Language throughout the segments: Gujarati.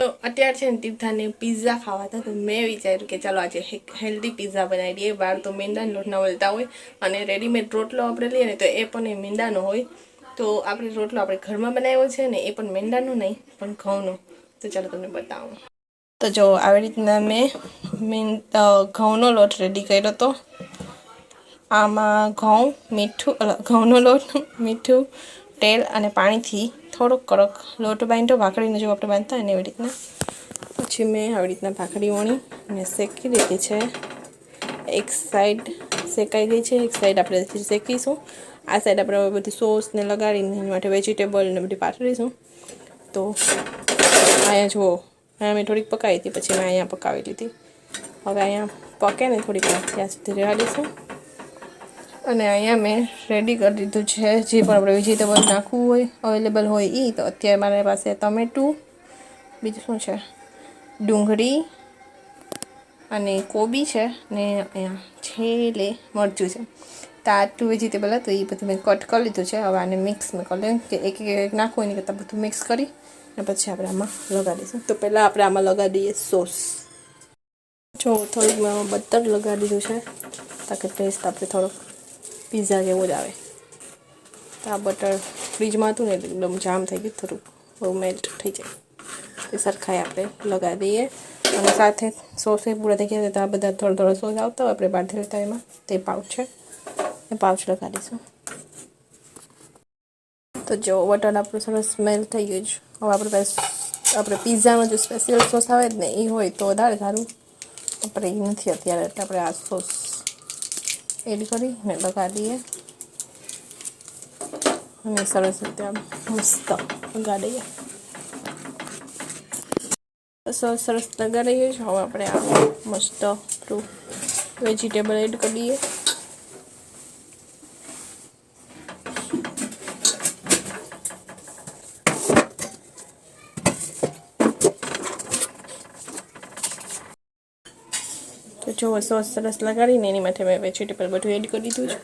તો અત્યારે છે ને તીર્થાને પિઝા ખાવા હતા, તો મેં વિચાર્યું કે ચાલો આજે હેલ્ધી પિઝા બનાવી દઈએ. બહાર તો મેંદાના લોટના વળતા હોય અને રેડીમેડ રોટલો આપણે લઈએ ને તો એ પણ એ મેંદાનો હોય. તો આપણે રોટલો આપણે ઘરમાં બનાવ્યો છે ને એ પણ મેંદાનો નહીં, પણ ઘઉંનો. તો ચાલો તમને બતાવું. તો જો આવી રીતના મેં મેં ઘઉંનો લોટ રેડી કર્યો હતો આમાં ઘઉં, મીઠું ઘઉંનો લોટ, મીઠું, તેલ અને પાણીથી થોડોક કડક. લોટ બાંધો ભાખરીને જો આપણે બાંધતા હોય ને એવી રીતના. પછી મેં આવી રીતના ભાખરી વણી અને શેકી દીધી છે. એક સાઈડ શેકાઈ ગઈ છે, એક સાઈડ આપણે શેકીશું. આ સાઈડ આપણે હવે બધી સોસને લગાડીને એની માટે વેજીટેબલ ને બધી પાથરીશું. તો અહીંયા જુઓ, અહીંયા મેં થોડીક પકાવી હતી, પછી મેં અહીંયા પકાવી લીધી. હવે અહીંયા પકે ને થોડીક વાર, ત્યાં સુધી રહેવા દઈશું. અને અહીંયા મેં રેડી કરી દીધું છે. જે પણ આપણે વેજીટેબલ નાખવું હોય અવેલેબલ હોય એ તો અત્યારે મારી પાસે ટમેટું બીજું શું છે? ડુંગળી અને કોબી છે ને અહીંયા છેલ્લે મરચું છે. તો વેજીટેબલ હતું એ બધું મેં કટ કરી લીધું છે. હવે આને મિક્સ મેં કરી લઉં કે એક એક નાખવું એની કરતાં બધું મિક્સ કરી અને પછી આપણે આમાં લગાડીશું તો પહેલાં આપણે આમાં લગાડી દઈએ સોસ જો થોડુંક મેં આમાં બટર લગાડી દીધું છે, તાકે ટેસ્ટ આપણે થોડોક. પિઝા જેવો જ આવે. તો આ બટર ફ્રીજમાં હતું ને એકદમ જામ થઈ ગયું, થોડુંક બહુ મેલ્ટ થઈ જાય. એ સરખાઈ આપણે લગાવી દઈએ. અને સાથે સોસ એ પૂરા થઈ ગયા તો આ બધા થોડો થોડો સોસ આવતા હોય, આપણે બહારથી લેતા એમાં, તે પાઉચ છે. એ પાઉચ લગાડીશું તો જો બટર આપણું સરસ સ્મેલ થઈ ગયું છે. હવે આપણે આપણે પીઝાનો જો સ્પેશિયલ સોસ આવે જ ને, એ હોય તો વધારે સારું. આપણે એ નથી અત્યારે આપણે આ સોસ એડ કરી ને લગાડી દઈએ અને સરસ રીતે આમ મસ્ત લગાડી દઈએ સરસ સરસ લગાડી દઈએ હવે આપણે આ મસ્ત વેજીટેબલ એડ કરી દઈએ તો જો સોસ સરસ લગાડીને એની માટે મેં વેજીટેબલ બધું એડ કરી દીધું છે.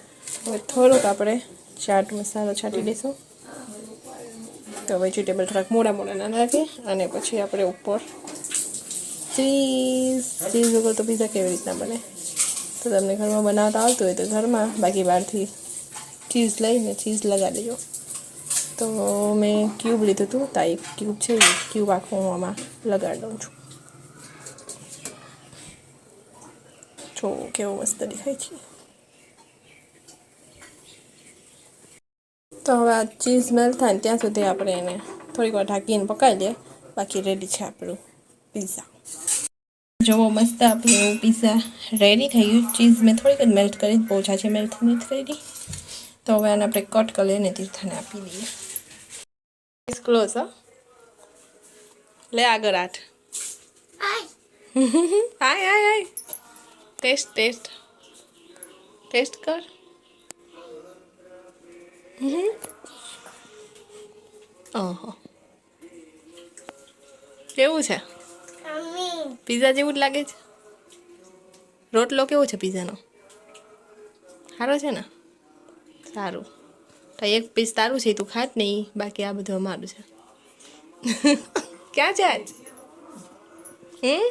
હવે થોડુંક આપણે ચાટ મસાલો છાંટી દઈશું. તો વેજીટેબલ થોડાક મોડા મોડા ના નાખીએ અને પછી આપણે ઉપર ચીઝ ચીઝ વગર તો પીઝા કેવી રીતના બને? તો તમને ઘરમાં બનાવતા આવતું હોય તો ઘરમાં બાકી બહારથી ચીઝ લઈને ચીઝ લગાડી દેજો. તો મેં ક્યુબ લીધું હતું તો એક ક્યુબ છે ક્યુબ આખું હું આમાં લગાડી દઉં છું. જો કેવો મસ્ત દેખાય છે તો હવે આ ચીઝ મેલ્ટ થાય ને ત્યાં સુધી આપણે એને થોડીક વાર ઢાંકીને પકાવી દઈએ બાકી રેડી છે આપણું પીઝા જોવો મસ્ત આપણું પીઝા રેડી થઈ ગયું. ચીઝ મેં થોડીક જ મેલ્ટ કરી બહુ છે મેલ્ટ નથી રેડી તો હવે આને આપણે કટ કરી લઈને તીર્થને આપી દઈએ. ક્લોઝ હા. લે આગળ આઠ hi hi hi test test test કર હમ. ઓહો કેવું છે પિઝા જેવું જ લાગે છે રોટલો કેવો છે પિઝાનો? સારો છે ને? સારું. તો એક પીસ તારું છે તું ખાત નહીં બાકી આ બધું અમારું છે. ક્યાં છે આજ? હમ?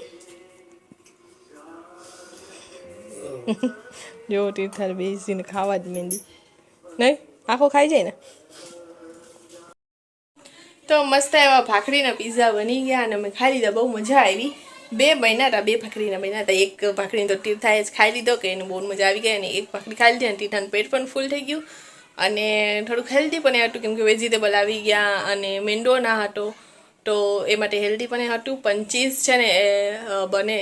જો, તીર્થાર બેસીને ખાવા જ મેંદી નહીં? આખો ખાઈ જાય ને? તો મસ્ત એવા ભાખરીના પીઝા બની ગયા અને અમે ખાઈ લીધા. બહુ મજા આવી. બે બન્યા હતા બે ભાખરીના બન્યા હતા એક ભાખરીને તો તીર્થાએ જ ખાઈ લીધો કે એને બહુ મજા આવી ગઈ અને એક ભાખરી ખાઈ લીધી અને તીર્થાનું પેટ પણ ફૂલ થઈ ગયું. અને થોડુંક હેલ્ધી પણ હતું, કેમ કે વેજીટેબલ આવી ગયા અને મેંડો ના હતો. તો એ માટે હેલ્ધી પણ હતું. પણ ચીઝ છે ને, એ બને.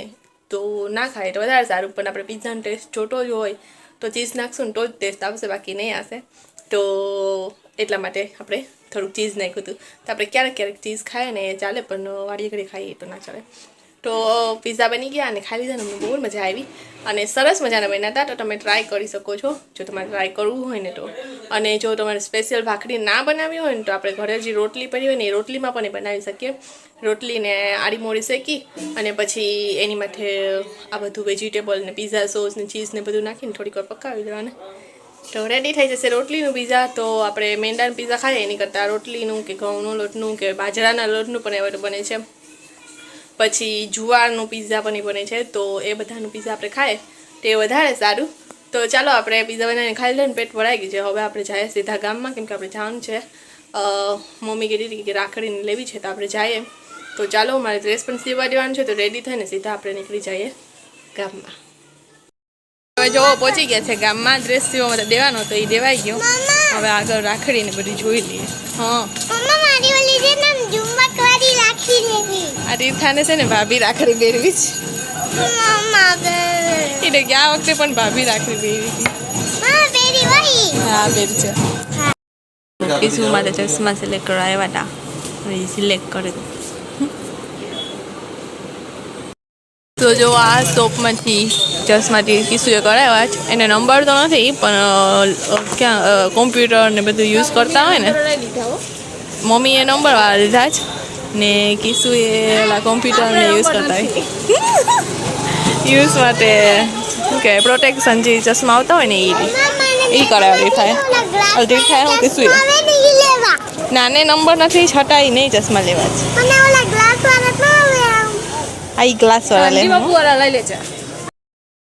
તો ના ખાય તો વધારે સારું, પણ આપણે પિઝાનો ટેસ્ટ છોટો જ હોય, તો ચીઝ નાખશું ને તો જ ટેસ્ટ આવશે, બાકી નહીં આવશે. તો એટલા માટે આપણે થોડુંક ચીઝ નાખ્યું હતું. તો આપણે ક્યારેક ક્યારેક ચીઝ ખાઈએ ને ચાલે, પણ વાળી ઘડી ખાઈએ તો ના ચાલે. તો પિઝા બની ગયા અને ખાઈ લીધા અમને બહુ મજા આવી. અને સરસ મજાના બન્યા હતા, તો તમે ટ્રાય કરી શકો છો. જો તમારે ટ્રાય કરવું હોય ને તો. અને જો તમારે સ્પેશિયલ ભાખરી ના બનાવી હોય ને તો આપણે ઘરે જે રોટલી પડી હોય ને એ રોટલીમાં પણ બનાવી શકીએ. રોટલીને આડી મોડી શેકી અને પછી એની માથે આ બધું વેજીટેબલ ને પીઝા સોસ ને ચીઝ ને બધું નાખીને થોડીક વાર પકાવી દેવાને તો રેડી થઈ જશે રોટલીનું પીઝા તો આપણે મેંદાનું પીઝા ખાઈએ. એની કરતાં રોટલીનું કે ઘઉંનું લોટનું કે બાજરાના લોટનું પણ હવે તો બને છે. પછી જુવારનું પિઝા પણ બને છે તો એ બધાનું પિઝા આપણે ખાઈએ. તે વધારે સારું. તો ચાલો આપણે પિઝા બનાવીને ખાઈ લઈને પેટ ભરાઈ ગયું છે. હવે આપણે જઈએ સીધા ગામમાં કેમ કે આપણે જવાનું છે. મમ્મી કીધી હતી કે રાખડીને લેવી છે તો આપણે જઈએ. તો ચાલો મારે ડ્રેસ પણ સીવવા દેવાનું છે તો રેડી થઈને સીધા આપણે નીકળી જઈએ ગામમાં. હવે જો પહોંચી ગયા છે ગામમાં. ડ્રેસ સીવા માટે દેવાનો તો એ દેવાઈ ગયો. હવે આગળ રાખડીને બધું જોઈ લઈએ. હા. આ છે ને ભાભી રાખડી પહેરવી છે. એટલે ગયા વખતે પણ ભાભી રાખડી પહેરી હતી. હા બેન છે. કિસુ માટે ચશ્મા સિલેક્ટ કરવા આવ્યા હતા એ સિલેક્ટ કરી તો. જો આ શોપમાંથી ચશ્માથી કિસ્સુએ કરાવ્યા છે એને નંબર તો નથી પણ ક્યાં કોમ્પ્યુટર ને બધું યુઝ કરતા હોય ને. મમ્મીએ નંબર વાળા લીધા જ. ને કિસુએ ઓલા કોમ્પ્યુટરને યુઝ કરતા હોય. યુઝ માટે શું કહેવાય પ્રોટેક્શન જે ચશ્મા આવતા હોય ને એ એ કરાવી અડધી થાય હું કિસુ નાને નંબર નથી છટાઈ નહીં ચશ્મા લેવા છે. આ ગ્લાસ વાળા લઈ લેજે.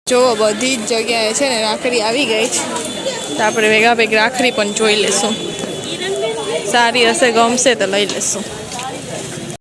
જો બધી જ જગ્યાએ છે ને રાખડી આવી ગઈ છે. તો આપણે ભેગા ભેગ રાખડી પણ જોઈ લેશું સારી હશે ગમશે તો લઈ લેશું